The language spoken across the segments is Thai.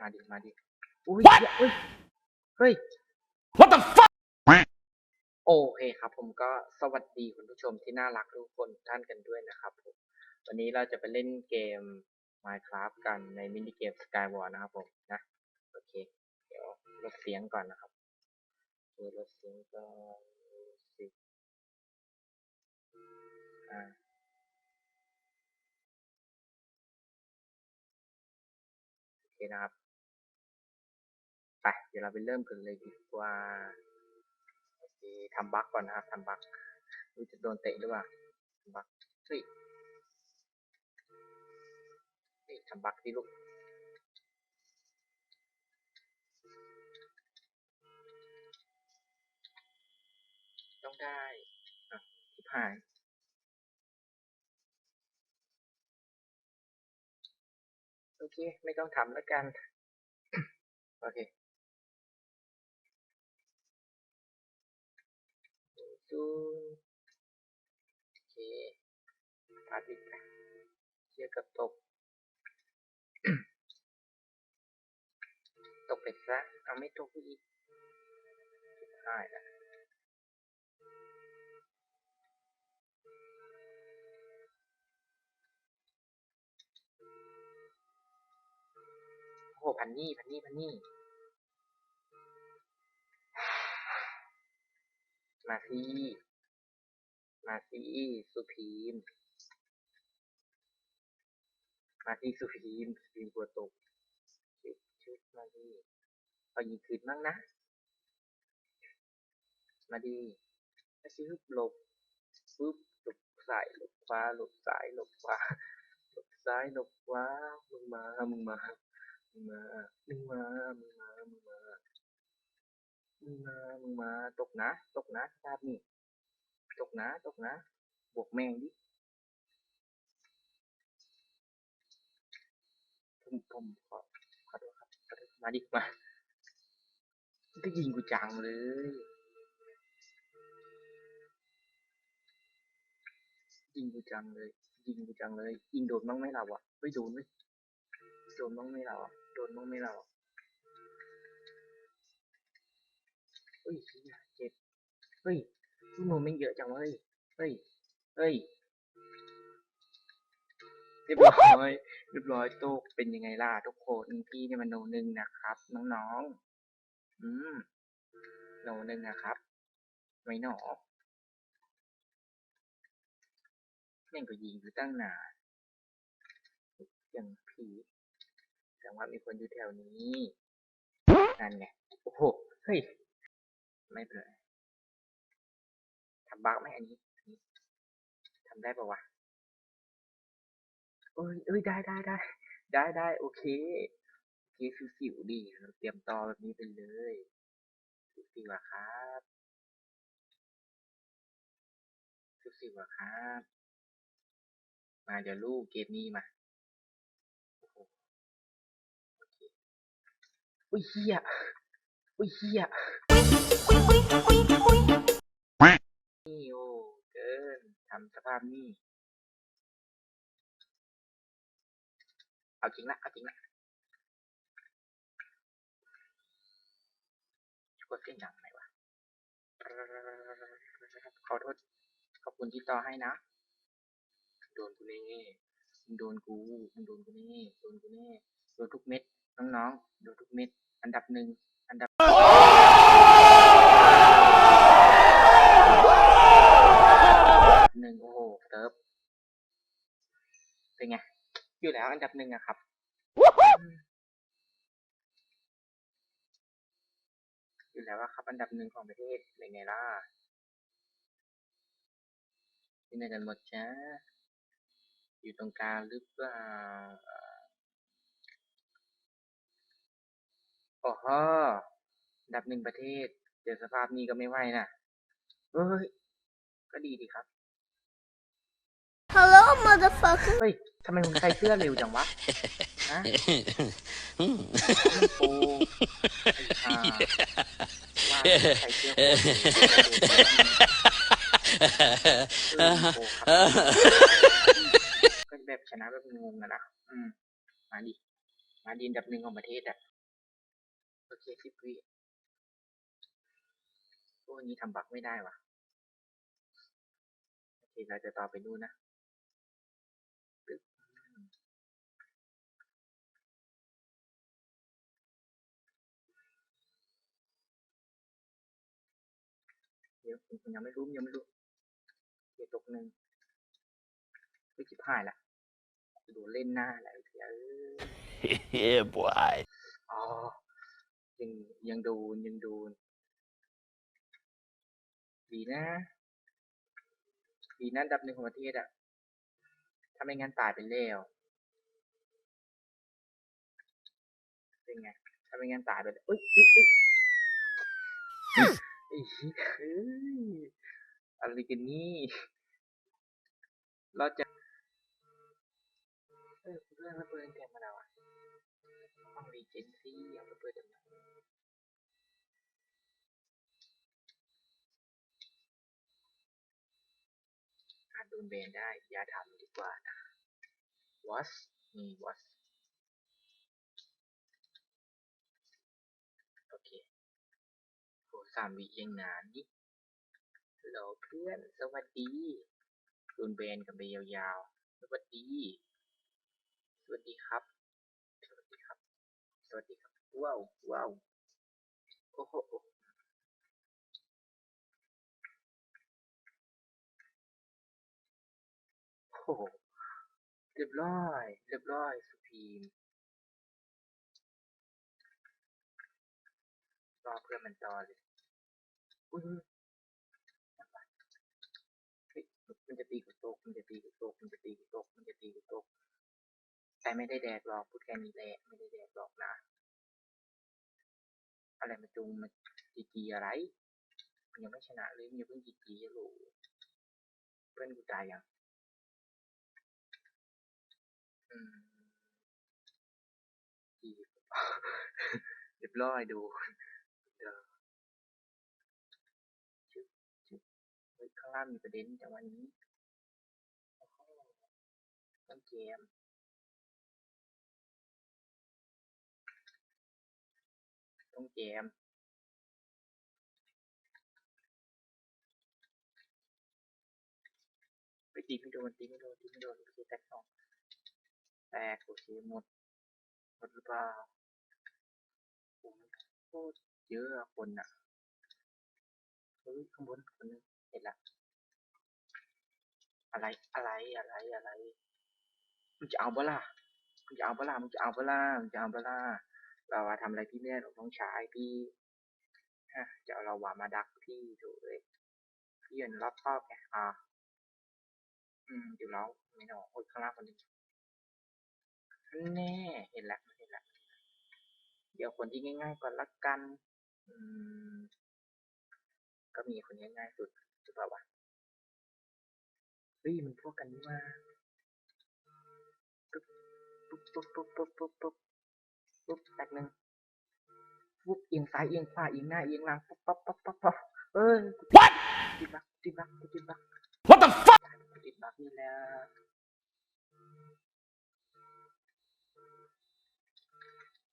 มาดิ มาดิ อุ้ยเฮ้ย เฮ้ย What the fuck โอเคครับ ผมก็สวัสดีคุณผู้ชมที่น่ารักทุกคนท่านกันด้วยนะครับผมวันนี้เราจะไปเล่นเกม Minecraft กันในมินิเกม Skyward นะครับผมนะ โอเค เดี๋ยวลดเสียงก่อนนะครับเดี๋ยวลดเสียงก่อนสิอ่าโอเคนะครับ ไปเดี๋ยวเราไปเริ่มกันเลยดีกว่าทำบั๊กก่อนนะครับทำบั๊กดูจะโดนเตะหรือเปล่าทำบั๊กเฮ้ยทำบั๊กดิลูกต้องได้อะทิบหายโอเค ไม่ต้องทำแล้วกัน โอเคูโอเคพาดิกไปเชื่อกับตก ตกไปซะเอาไม่ตกอีกทิบหายละโอ้โหพันนี่พันนี่พันนี่ มาซีมาซีสุพีม มาซีสุพีมสุพีมกลัวตกชุบชุบมาดีเอายิงคืนบ้างนะ มาดีมาซีฮึบหลบปึ๊บหลบซ้ายหลบขวาหลบซ้ายหลบขวาหลบซ้ายหลบขวามึงมา มึงมา มึงมา มึงมา มึงมา มึงมา มึงมามึงมาตกนะ ตกนะภาพนี่ตกนะตกนะ บวกแมงดิผมผมขอขอโทษครับขอโทษมาดิมาก็ยิงกูจังเลยยิงกูจังเลยยิงกูจังเลยยิงโดนบ้างไหมเราอะเฮ้ยโดนไหมโดนบ้างไหมเราอะโดนบ้างไหมเราอะ เฮ้ยเหี้ยเจ็บเฮ้ยลูกโนไม่เยอะจังเว้ยเฮ้ยเฮ้ยเรียบร้อยเรียบร้อยโตกเป็นยังไงล่ะทุกคนพี่เนี่ยมันโนหนึ่งนะครับน้องๆอืมโนหนึ่งนะครับไม่หนอแม่งก็ยิงอยู่ตั้งนานอย่างผีแต่ว่ามีคนอยู่แถวนี้นั่นไงโอ้โหเฮ้ย ไม่เป็นไรทำบักไหมอันนี้นนี้ทำได้ปะวะเอ้ยเอ้ยได้ได้ได้ได้ได้โอเคโอเคสิวๆดีเราเตรียมต่อแบบนี้ไปเลยสิวๆอะครับสิวๆอะครับ มาเดี๋ยวลูกเกมนี้มาโอ้โหโอเคอุ้ยเฮีย อุ้ยเฮียนี่โอ้เกินทำสภาพนี่เอาจริงละเอาจริงละกดเสียงดังไหมวะขอโทษขอบคุณที่ต่อให้นะ โดนกูแน่มึงโดนกูมึงโดนกูแน่โดนกูแน่โดนทุกเม็ดน้องๆโดนทุกเม็ด อันดับหนึ่ง อันดับหนึ่งโอ้โหเซิร์ฟเป็นไง อยู่แล้วอันดับหนึ่งอะครับ อยู่แล้วครับ อันดับหนึ่งของประเทศเป็นไงล่ะที่ไหนกันหมดจ้าอยู่ตรงกลางหรือเปล่าโอ้โหอันดับหนึ่งประเทศ เจอสภาพนี้ก็ไม่ไหวนะเฮ้ย ก็ดีดีครับ Hello, motherfucker. เฮ้ยทำไมมึงใส่เสื้อเร็วจังวะฮะมันโปไอ้ห่าว่าใส่เสื้อโปเออโปครับก็แบบชนะแบบงงอะนะอืมมาดิมาดิทีมอันดับหนึ่งของประเทศอะโอเคสิบวิโอ้ยนี้ทำบักไม่ได้ว่ะโอเคเราจะต่อไปนู่นนะ เดี๋ยวผมยังไม่รู้ยังไม่รู้เดี๋ยวตกหนึ่งไม่จิบหายละดูเล่นหน้าอะไรเดี๋ยว yeah, boy. อ๋อยังยังดูนยังดูนดีนะ ดีนะอันดับหนึ่งของประเทศอะถ้าไม่งั้นตายไปแล้วเป็นไงถ้าไม่งั้นตายไปแล้วอุ้ยอุ้ยอุ้ยไอ้เหี้ยอะไรกันนี่ เราจะเออเรื่องระเบิดแกมาแล้วอะห้องรีเจนซี่เอาระเบิดทำไมอาจโดนแบนได้ อย่าทำดีกว่านะ was นี่ was โอ สามวิยังนานนี่ฮัลโหลเพื่อน สวัสดีโดนแบนกันไปยาวๆ สวัสดี สวัสดีครับ สวัสดีครับ สวัสดีครับ ว้าว ว้าว โอ้โหโอ้โหเรียบร้อย เรียบร้อย สุพีมรอเพื่อนมันต่อเลย อุ้ยมันจะตีกูตกมันจะตีกูตกมันจะตีกูตกมันจะตีกูตกแต่ไม่ได้แดกหรอกพูดแค่นี้แหละไม่ได้แดกหรอกนะ อะไรมาจุงมาจีจีอะไรมันยังไม่ชนะเลยมันยังเพิ่งจีจีฮัลโหลเพื่อนกูตายยังอืมจีเรียบร้อยดู เฮ้ยข้างล่ามีประเด็นแต่วันนี้โอ้โหต้นเกมต้องแจมไปตีไม่โดนตีไม่โดนตีไม่โดนโอเคแตกสองแตกโอเคหมดหมดหรือเปล่าโอ้มันโคตรเยอะอะคนอะเฮ้ยข้างบนคนนึงเห็นละ อะไรอะไรอะไรอะไรมึงจะเอาเปล่ามึงจะเอาเปล่ามึงจะเอาเปล่ามึงจะเอาเปล่าเราอะทำอะไรพี่ไม่ได้หรอกน้องชายพี่ฮะจะเอาเราวามาดักพี่ถูกเลยพี่ยันรอบรอบไงอ่าอืมอยู่แล้วไม่นอกโอ้ยข้างล่างคนนึงแน่เห็นแล้วเห็นแล้วเดี๋ยวคนที่ง่ายๆก่อนละกัน อืมก็มีคนง่ายๆสุดหรือเปล่าวะ ฮ้ยมันพวกกันนี่มาปุ๊บปุ๊บปุ๊บปุ๊บปุ๊บปุ๊บปุ๊บปุ๊บแตกหนึ่งปุ๊บเอียงซ้ายเอียงขวาเอียงหน้าเอียงหลังปุ๊บปั๊บปั๊บปั๊บปั๊บเอ้ยกูติดบักติดบักกูติดบัก What the fuck? กูติดบักนี่แหละ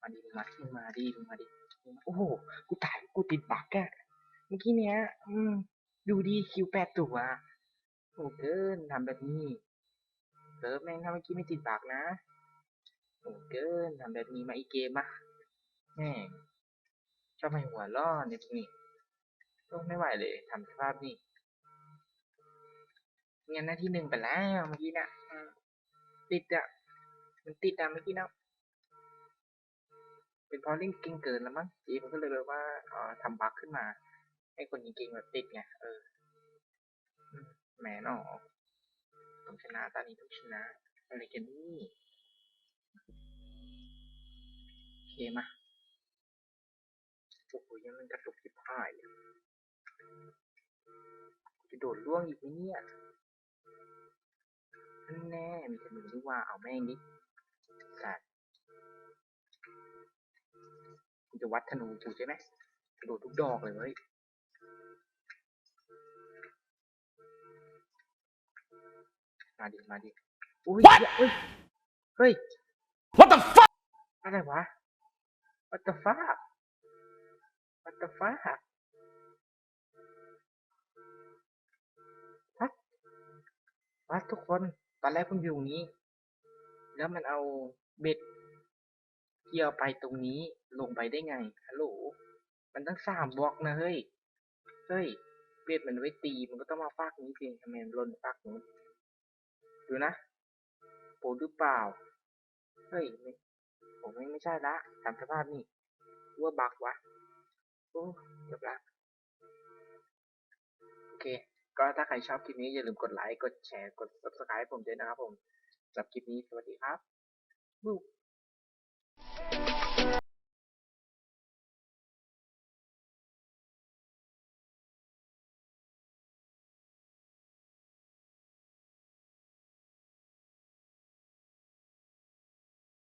มาดิมึงมามึงมาดิมึงมาดิมึงมาโอ้โห กูตาย กูติดบักอะเมื่อกี้เนี้ย อืม ดูดีคิวแปดตัว โอ้เกินทำแบบนี้เลิฟแม่งถ้าเมื่อกี้ไม่ติดบักนะโอ้เกินทำแบบนี้มาอีกเกมอะแม่งชอบให้หัวล่อในพวกนี้โอ้ไม่ไหวเลยทำสภาพนี่งั้นหน้าที่หนึ่งไปแล้วเมื่อกี้น่ะติดอะมันติดอะเมื่อกี้นะเป็นเพราะเล่นเก่งเกินแล้วมั้งจีมันก็เลยแบบว่าอ่อทำบั๊กขึ้นมา ให้คนยิงเก่งแบบติดไงเออ แหมหนอต้องชนะตอนนี้ต้องชนะอะไรกันนี่โอเคมาโอ้โหยังมันกระตุกจิบหายเลยจะโดดล่วงอีกไหมเนี่ยนั่นแน่มีธนูด้วยว่าเอาแม่งดิสัตว์จะวัดธนูกูใช่ไหมกระโดดทุกดอกเลยเว้ย มาดิมาดิอุ้ยเหี้ยเฮ้ยเฮ้ย What the fuck? อะไรวะ what the fuck what the fuck what what ทุกคน ตอนแรกผมอยู่ตรงนี้ แล้วมันเอาเบ็ดเกี่ยวไปตรงนี้ลงไปได้ไง ฮัลโหล มันตั้งสามบล็อกนะเฮ้ย เฮ้ย เบ็ดมันไว้ตี มันก็ต้องมาฟากนี้เพียงทำไมมันหล่นฟากนู้น ดูนะโปรหรือเปล่า เฮ้ยไม่ผมไม่ใช่ละตามสภาพนี่ว่าบักวะโอ้จบละโอเค ก็ถ้าใครชอบคลิปนี้อย่าลืมกดไลค์ กดแชร์ กด subscribe ผมด้วยนะครับผมสำหรับคลิปนี้สวัสดีครับบุ๊